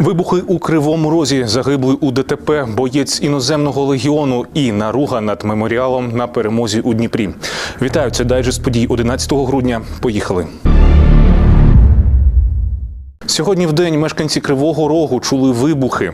Вибухи у кривому розі загиблий у ДТП боєць іноземного легіону і наруга над меморіалом на перемозі у Дніпрі. Вітаю, це дайджест подій 11 грудня. Поїхали. Сьогодні в день мешканці Кривого Рогу чули вибухи.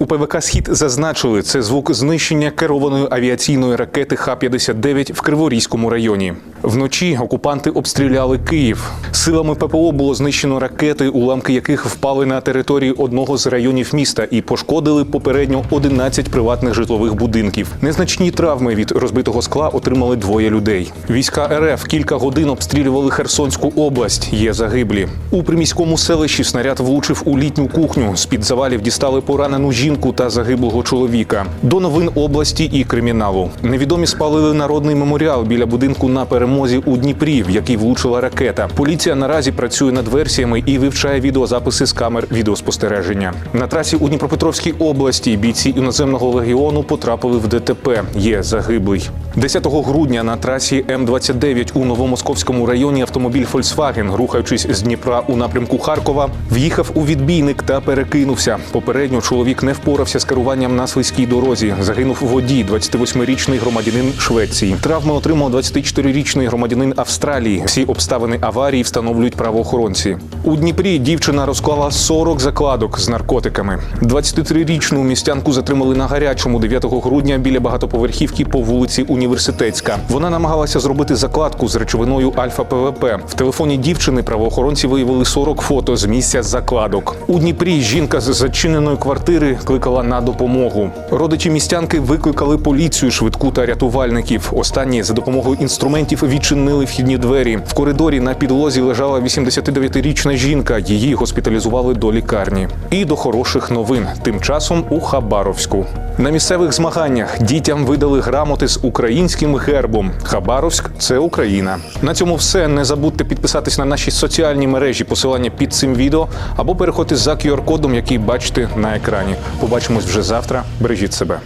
У ПВК Схід зазначили, це звук знищення керованої авіаційної ракети Х-59 в Криворізькому районі. Вночі окупанти обстріляли Київ. Силами ППО було знищено ракети, уламки яких впали на території одного з районів міста і пошкодили попередньо 11 приватних житлових будинків. Незначні травми від розбитого скла отримали двоє людей. Війська РФ кілька годин обстрілювали Херсонську область. Є загиблі. У приміському селищі снаряд влучив у літню кухню. З під завалів дістали поранену жінку та загиблого чоловіка. До новин області і криміналу. Невідомі спалили народний меморіал біля будинку на перемозі у Дніпрі, в який влучила ракета. Поліція наразі працює над версіями і вивчає відеозаписи з камер відеоспостереження. На трасі у Дніпропетровській області бійці іноземного легіону потрапили в ДТП. Є загиблий. 10 грудня на трасі М29 у Новомосковському районі автомобіль Volkswagen, рухаючись з Дніпра у напрямку Харкова, в'їхав у відбійник та перекинувся. Попередньо чоловік не впорався з керуванням на слизькій дорозі. Загинув водій, 28-річний громадянин Швеції. Травми отримав 24-річний громадянин Австралії. Всі обставини аварії встановлюють правоохоронці. У Дніпрі дівчина розклала 40 закладок з наркотиками. 23-річну містянку затримали на гарячому 9 грудня біля багатоповерхівки по вулиці Університетська. Вона намагалася зробити закладку з речовиною Альфа ПВП. В телефоні дівчини правоохоронці виявили 40 фото з місця закладок. У Дніпрі жінка з зачиненої квартири кликала на допомогу. Родичі містянки викликали поліцію, швидку та рятувальників. Останні за допомогою інструментів відчинили вхідні двері. В коридорі на підлозі лежала 89-річна жінка. Її госпіталізували до лікарні. І до хороших новин. Тим часом у Хабаровську. На місцевих змаганнях дітям видали грамоти з українським гербом. Хабаровськ це Україна. На цьому все. Не забудьте підписатись на наші соціальні мережі, посилання під цим відео або переходьте за QR-кодом, який бачите на екрані. Побачимось вже завтра. Бережіть себе.